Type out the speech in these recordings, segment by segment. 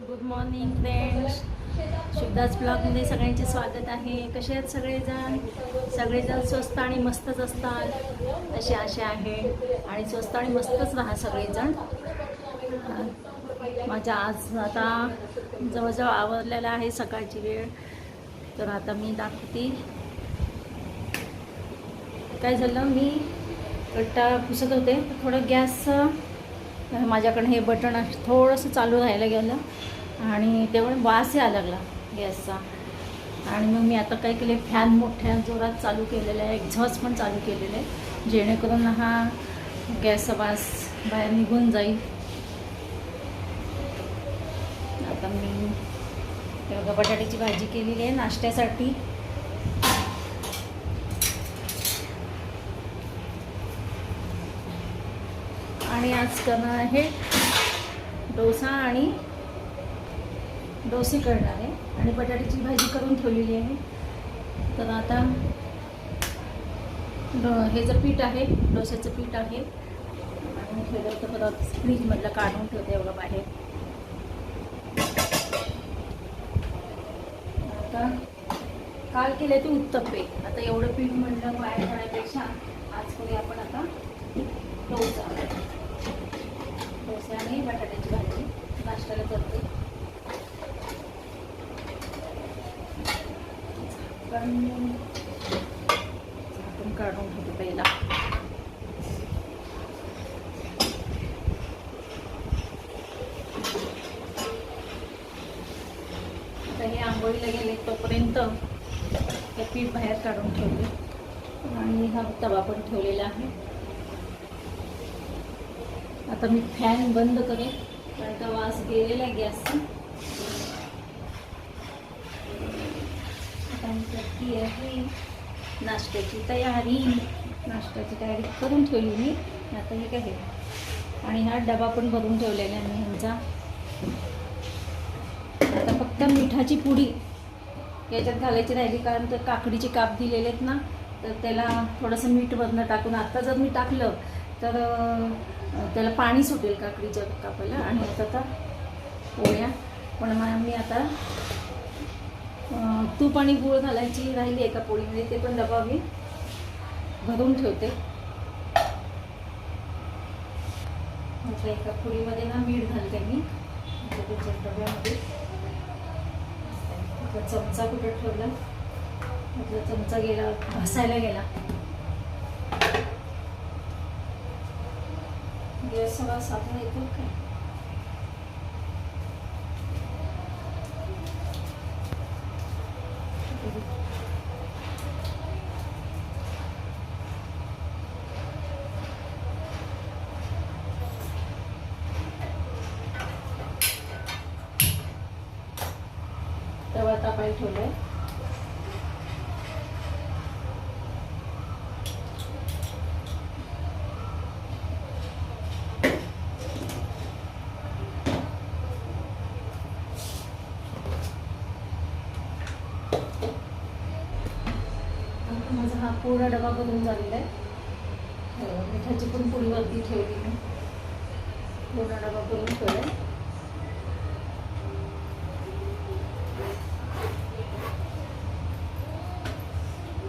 Good morning friends Shivdas ब्लॉगमध्ये सगळ्यांचे स्वागत आहे. कसे आहेत सगळेजण? सगळेजण स्वस्त आणि मस्तच असतात अशी आशा आहे. आणि स्वस्त आणि मस्तच राहा सगळेजण. माझ्या आज आता जवळजवळ आवरलेला आहे सकाळची वेळ. तर आता मी दाखवते. काय झालं? मी कट्टा पुसत होते. थोडं गॅस माझ्याकडे हे बटन थोडंसं चालू राहायला गेलं आणि तेवढं वास यायला लागला गॅसचा. आणि मग मी आता काय केले फॅन मोठ्या जोरात चालू केलेला आहे एक्झॉस्ट पण चालू केलेलं आहे. जेणेकरून हा गॅसचा वास बाहेर निघून जाईल. आता मी बटाट्याची भाजी केलेली आहे नाश्त्यासाठी. आणि आज करणार आहे डोसा आणि डोसे करणार आहे. आणि बटाट्याची भाजी करून ठेवलेली आहे. तर आता डो हे जर पीठ आहे डोस्याचं पीठ आहे. आणि ठेवलं तर परत फ्रीजमधलं काढून ठेवते एवढं बाहेर. आता काल केले ते उत्तप्पे. आता एवढं पीठ म्हणलं बाहेर पडण्यापेक्षा आज करूया आपण आता डोसा. डोसे आणि बटाट्याची भाजी नाश्त्याला करते. पण झाकण काढून घेतो पहिला. आता हे आंघोळीला गेले तोपर्यंत हे पीठ बाहेर काढून ठेवले आणि हा तवा पण ठेवलेला आहे. आता मी फॅन बंद करेन कारण का वास गेलेला आहे गॅसचा. आता मी आहे नाश्त्याची तयारी. नाश्त्याची तयारी करून ठेवली मी. आता हे काय आणि हा डबा पण भरून ठेवलेला आहे मी ह्यांचा. आता फक्त मिठाची पुडी याच्यात घालायची राहिली कारण तर काकडीचे काप दिलेले आहेत ना तर त्याला थोडंसं मीठ वरनं टाकून आत्ता जर मी टाकलं तर त्याला पाणी सुटेल काकडीच्या कापायला आणि आता आता पोळ्या. पण मग मी आता तूप आणि गूळ घालायची राहिली एका पोळीमध्ये ते पण डबा मी भरून ठेवते. म्हटलं एका पोळीमध्ये ना मीठ घालते मी त्याच्या डब्यामध्ये. चमचा कुठं ठेवला? म्हटलं चमचा गेला घासायला गेला. गॅस सगळा साधून येतो काय तवा तापायला ठेवलाय माझा हा पूर्ण डबा बनून झालेला आहे. हो, मिठाची पण पुडी वरती ठेवली मी. पूर्ण डबा भरून ठेवलाय.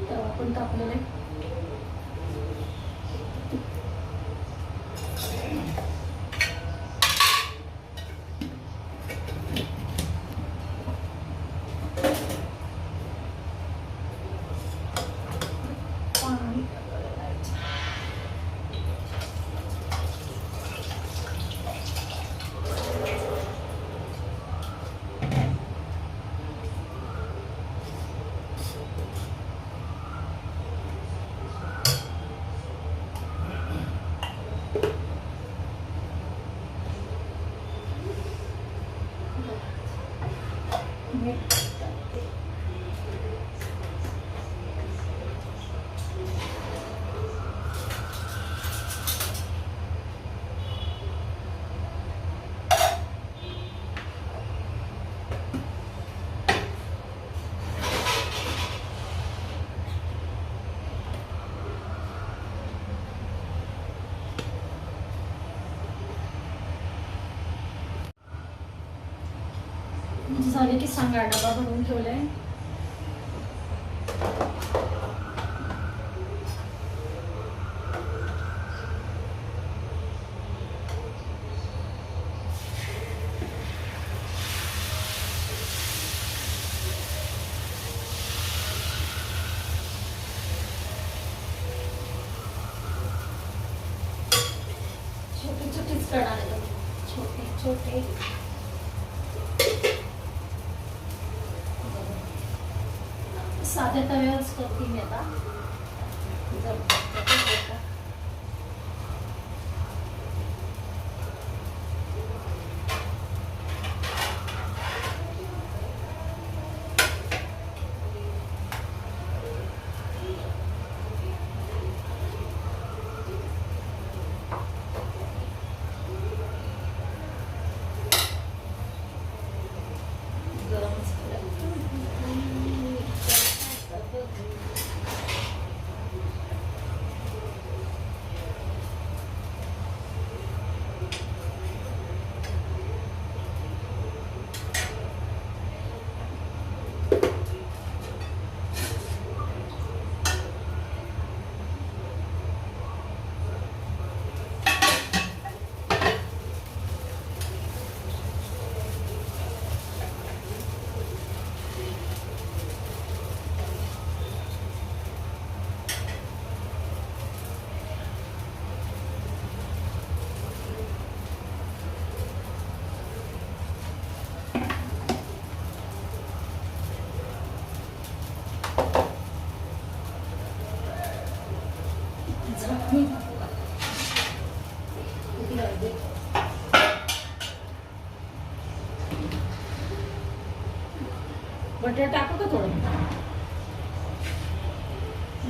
तवा पण कापलेला आहे. Okay. झाले की सांगा डबा भरून ठेवलाय. छोटी छोटी करणार आहे छोटे छोटे साध्या तव्यावरच करते मी आता जमतं का ते बघा. गरम झाकणी किती लागते? बटर टाकू का थोडं?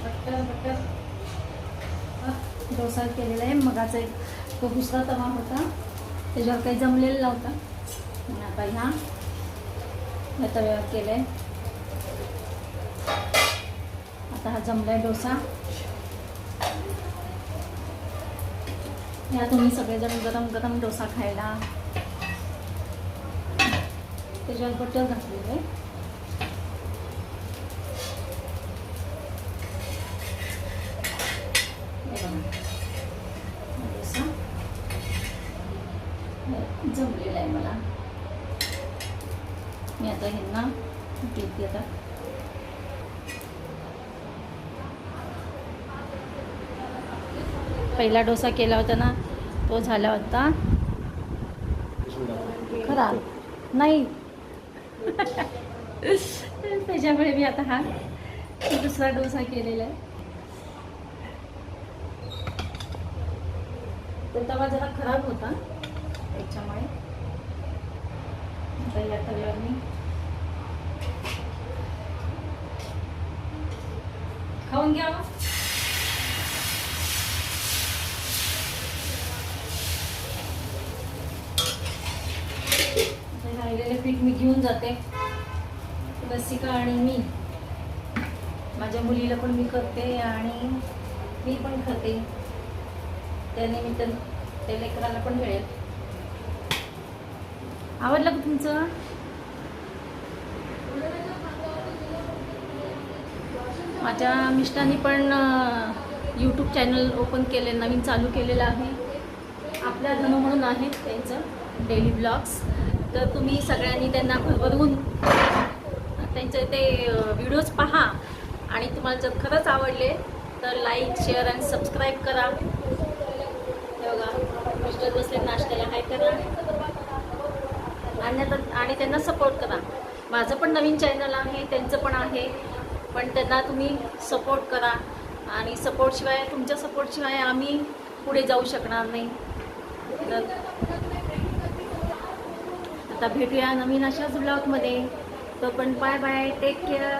Butter butter. डोसा केलेला आहे. मगाचा एक तो दुसरा तवा होता. त्याच्यावर काही जमलेला नव्हता. आता ह्या या तव्यावर केलं आहे आता हा जमलाय डोसा. या तुम्ही सगळेजण गरम गरम डोसा खायला. त्याच्यावर बटर घातलेलं आहे. जमलेला आहे मला. मी आता ह्यांना देते आता. पहिला डोसा केला होता ना तो झाला होता. खरा? नाही. त्याच्यामुळे मी आता हा दुसरा डोसा केलेला आहे. तर तवा जरा खराब होता त्याच्यामुळे. आता या तव्यावर मी खाऊन घ्या मग. ते राहिलेले पीठ मी घेऊन जाते. लसिका आणि मी. माझ्या मुलीला पण मी करते आणि मी पण खाते. त्यानिमित्त त्या लेकराला पण मिळेल. आवडलं का तुमचं? माझ्या मिस्टरांनी पण यूट्यूब चॅनल ओपन केले नवीन चालू केलेलं आहे. आपल्या धनु म्हणून आहे त्यांचं डेली ब्लॉग्स तर तुम्ही सगळ्यांनी त्यांना भरभरून त्यांचे ते व्हिडिओज पहा. आणि तुम्हाला जर खरंच आवडले तर लाईक शेअर आणि सबस्क्राईब करा. बघा मिस्टर बसले नाश्त्याला हाय करा. आणि आणि त्यांना सपोर्ट करा. माझं पण नवीन चॅनल आहे त्यांचं पण आहे. पण त्यांना तुम्ही सपोर्ट करा. आणि सपोर्टशिवाय तुमच्या सपोर्टशिवाय आम्ही पुढे जाऊ शकणार नाही. तर आता भेटूया नवीन अशाच ब्लॉगमध्ये तो पण बाय बाय टेक केअर